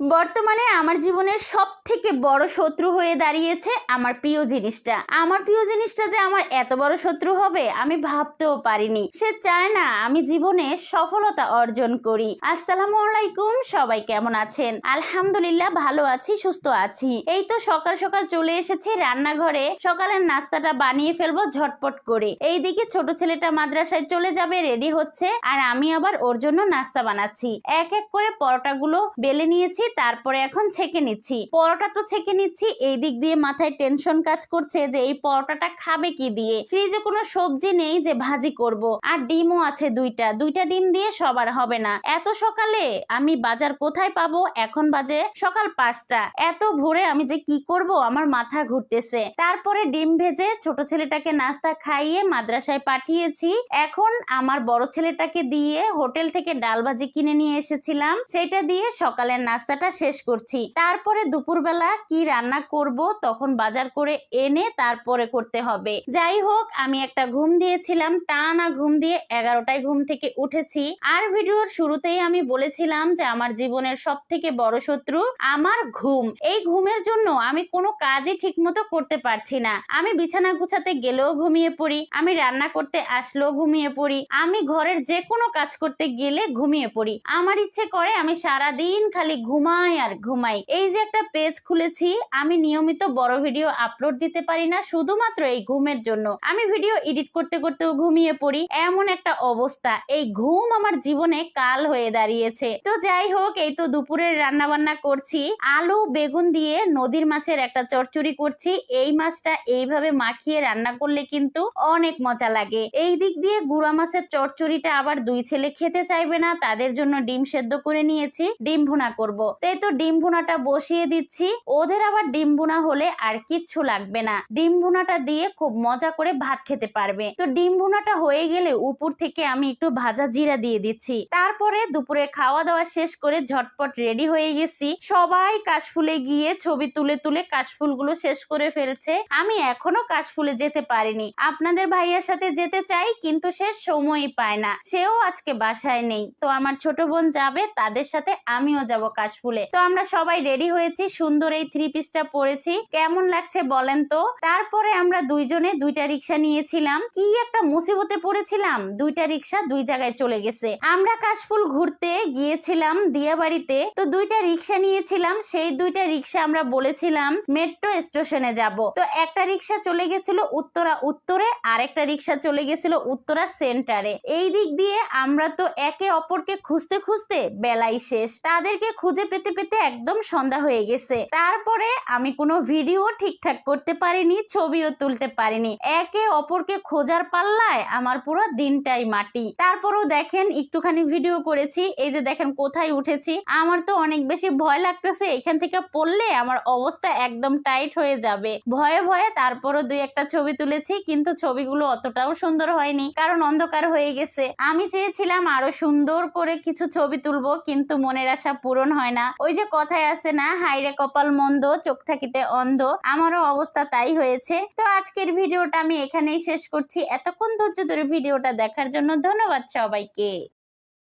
বর্তমানে আমার জীবনের সব থেকে বড় শত্রু হয়ে দাঁড়িয়েছে আমার প্রিয় জিনিসটা। আমার প্রিয় জিনিসটা যে আমার এত বড় শত্রু হবে, আমি ভাবতেও পারিনি। সে চায় না আমি জীবনে সফলতা অর্জন করি। আসসালামু আলাইকুম, সবাই কেমন আছেন? আলহামদুলিল্লাহ ভালো আছি, সুস্থ আছি। এই তো সকাল সকাল চলে এসেছি রান্নাঘরে। সকালের নাস্তাটা বানিয়ে ফেলব ঝটপট করে। এইদিকে ছোট ছেলেটা মাদ্রাসায় চলে যাবে রেডি হচ্ছে। আর আমি আবার ওর জন্য নাস্তা বানাচ্ছি। এক এক করে পরোটাগুলো বেলে নিয়েছি তারপরে এখন ছেঁকে নিচ্ছি। পরোটা তো ছেঁকে নিচ্ছি, এই দিক দিয়ে মাথায় টেনশন কাজ করছে যে এই পরোটাটা খাবে কি দিয়ে? ফ্রিজে কোনো সবজি নেই যে ভাজি করব। আর ডিমও আছে দুইটা দুইটা ডিম দিয়ে সবার হবে না। এত সকালে আমি বাজার কোথায় পাবো? এখন বাজে সকাল পাঁচটা। এত ভোরে আমি যে কি করব? আমার মাথা ঘুরতেছে। তারপরে ডিম ভেজে ছোট ছেলেটাকে নাস্তা খাইয়ে মাদ্রাসায় পাঠিয়েছি। এখন আমার বড় ছেলেটাকে দিয়ে হোটেল থেকে ডাল ভাজি কিনে নিয়ে এসেছিলাম। সেটা দিয়ে সকালের নাস্তাটা শেষ করছি। তারপরে দুপুরবেলা কি রান্না করব তখন বাজার করে এনে তারপরে করতে হবে। যাই হোক, আমি একটা ঘুম দিয়েছিলাম, টানা ঘুম দিয়ে এগারোটায় ঘুম থেকে উঠেছি। আর ভিডিওর শুরুতেই আমি বলেছিলাম যে আমার জীবনের সব থেকে বড় শত্রু আমার ঘুম। এই ঘুমের জন্য আমি কোনো কাজই ঠিক মতো করতে পারছি না। আমি বিছানা গুছাতে গেলেও ঘুমিয়ে পড়ি, আমি রান্না করতে আসলেও ঘুমিয়ে পড়ি, আমি ঘরের যে কোনো কাজ করতে গেলে ঘুমিয়ে পড়ি। আমার ইচ্ছে করে আমি সারা দিন খালি ঘুমাই আর ঘুমাই। এই যে একটা পেজ খুলেছি, আমি নিয়মিত বড় ভিডিও আপলোড দিতে পারি না, শুধুমাত্র এই ঘুমের জন্য। আমি ভিডিও এডিট করতে করতেও ঘুমিয়ে পড়ি। এমন একটা অবস্থা। এই ঘুম আমার জীবনে কাল হয়ে দাঁড়িয়েছে। তো যাই হোক, এই তো দুপুরের রান্না বান্না করছি। আলু, বেগুন দিয়ে নদীর মাছের একটা চচ্চড়ি করছি। এই মাছটা এইভাবে মাখিয়ে রান্না করলে কিন্তু অনেক মজা লাগে। এই দিক দিয়ে গুড়া মাছের চচ্চড়িটা আবার দুই ছেলে খেতে চাইবে না, তাদের জন্য ডিম সেদ্ধ করে নিয়েছি। ডিম ভুনা করব। তাই তো ডিম ভুনাটা বসিয়ে দিচ্ছি। ওদের আবার ডিম ভুনা হলে আর কিচ্ছু লাগবে না। ডিম ভুনাটা দিয়ে খুব মজা করে ভাত খেতে পারবে। তো ডিম ভুনাটা হয়ে গেলে উপর থেকে আমি একটু ভাজা জিরা দিয়ে দিচ্ছি। তারপরে দুপুরে খাওয়া দাওয়া শেষ করে ঝটপট রেডি হয়ে গেছি। সবাই কাশফুলে গিয়ে ছবি তুলে তুলে কাশফুলগুলো শেষ করে ফেলছে। আমি এখনও কাশফুলে যেতে পারিনি। আপনাদের ভাইয়ার সাথে যেতে চাই, কিন্তু সে সময়ই পায় না। সেও আজকে বাসায় নেই। তো আমার ছোট বোন যাবে, তাদের সাথে আমিও যাব কাশফুলে তো আমরা সবাই রেডি হয়েছি, সুন্দর এই থ্রি পিসটা পরেছি। কেমন লাগছে বলেন তো? তারপরে আমরা দুইজনে দুইটা রিক্সা নিয়েছিলাম। কি একটা মুসিবতে পড়েছিলাম। দুইটা রিক্সা দুই জায়গায় চলে গেছে। আমরা কাশফুল ঘুরতে গিয়েছিলাম দিয়াবাড়িতে। তো দুইটা রিক্সা নিয়েছিলাম। সেই দুইটা রিক্সা আমরা বলেছিলাম, মেট্রো স্টেশনে যাব। তো একটা রিক্সা চলে গেছিল উত্তরা উত্তরে, আরেকটা রিক্সা চলে গেছিল উত্তরা সেন্টারে। এই দিক দিয়ে আমরা তো একে অপরকে খুঁজতে খুঁজতে বেলাই শেষ। তাদেরকে খুঁজে পেতে পেতে একদম সন্ধ্যা হয়ে গেছে। তারপরে আমি কোনো ভিডিও ঠিকঠাক করতে পারিনি, ছবিও তুলতে পারিনি। একে অপরকে খোঁজার পাল্লায় আমার পুরো দিনটাই মাটি। তারপরেও দেখেন একটুখানি ভিডিও করেছি, এই যে দেখেন কোথায় উঠেছি। আমার তো অনেক বেশি ভয় লাগতেছে, এখান থেকে পড়লে আমার অবস্থা একদম টাইট হয়ে যাবে। ভয়ে ভয়ে তারপরও দুই একটা ছবি তুলেছি, কিন্তু ছবিগুলো অতটাও সুন্দর হয়নি, কারণ অন্ধকার হয়ে গেছে। আমি চেয়েছিলাম আরও সুন্দর করে কিছু ছবি তুলবো, কিন্তু মনের আশা পূরণ হয় না। ওই যে কথায় আছে না হাইরে কপাল মন্দ, চোখ থাকিতে অন্ধ। আমারও অবস্থা তাই হয়েছে। তো আজকের ভিডিওটা আমি এখানেই শেষ করছি। এতক্ষণ ধৈর্য ধরে ভিডিওটা দেখার জন্য ধন্যবাদ সবাইকে।